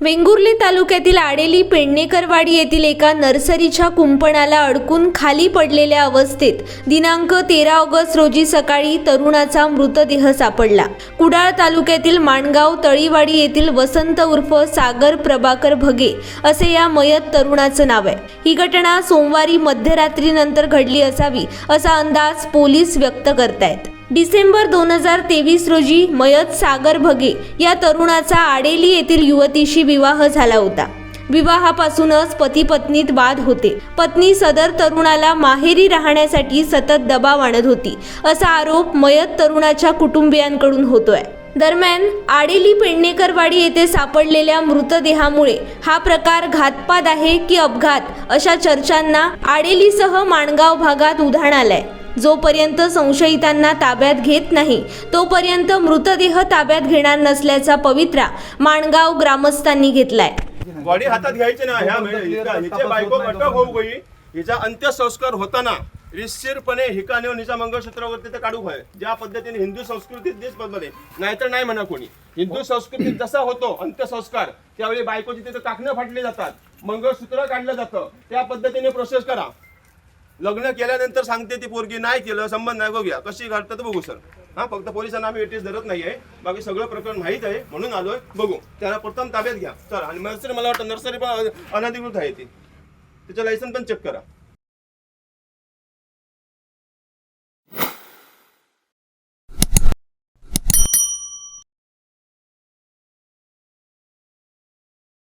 वेंगुर्ली तालुक्यातील आडेली पेडणेकरवाडी येथील एका नर्सरीच्या कुंपणाला अडकून खाली पडलेल्या अवस्थेत दिनांक तेरा ऑगस्ट रोजी सकाळी तरुणाचा मृतदेह सापडला. कुडाळ तालुक्यातील माणगाव तळीवाडी येथील वसंत उर्फ सागर प्रभाकर भगे असे या मयत तरुणाचं नाव आहे. ही घटना सोमवारी मध्यरात्रीनंतर घडली असावी असा अंदाज पोलीस व्यक्त करतायत. डिसेंबर दोन हजार तेवीस रोजी मयत सागर भगे या तरुणाचा आडेली येथील युवतीशी विवाह झाला होता. विवाहापासूनच पती पत्नीत वाद होते. पत्नी सदर तरुणाला माहेरी राहण्यासाठी सतत दबाव आणत होती असा आरोप मयत तरुणाच्या कुटुंबियांकडून होतोय. दरम्यान आडेली पेडणेकरवाडी येथे सापडलेल्या मृतदेहामुळे हा प्रकार घातपात आहे की अपघात अशा चर्चांना आडेलीसह माणगाव भागात उधाण आलाय. जोपर्यंत संशयितांना ताब्यात घेत नाही तोपर्यंत मृतदेह ताब्यात घेणार नसल्याचा पवित्रा माणगाव ग्रामस्थांनी घेतलाय. बॉडी हातात घ्यायची ना ह्या हिचे बायको अटक होऊ गई हिचा अंत्यसंस्कार होताना रितशीरपणे हिका नेऊन हिच्या मंगळसूत्रावरती ते काढू आहे ज्या पद्धतीने हिंदू संस्कृतीत तेच पद्धती नाहीतर नाही म्हणा कोणी. हिंदू संस्कृतीत जसा होतो अंत्यसंस्कार त्यावेळी बायकोची तिथे काकणं फाटली जातात मंगळसूत्र काढलं जातं त्या पद्धतीने प्रोसेस करा. लग्न केल्यानंतर सांगते ती पोरगी नाही केलं संबंध नाही बघूया. कशी घालतात बघू सर. हा फक्त पोलिसांना आम्ही वेटीस धरत नाहीये. बाकी सगळं प्रकरण माहीत आहे म्हणून आलोय बघू. त्याला प्रथम ताब्यात घ्या. सर आणि नर्सरी मला वाटतं नर्सरी पण अनधिकृत आहे ती. त्याचं लायसन पण चेक करा.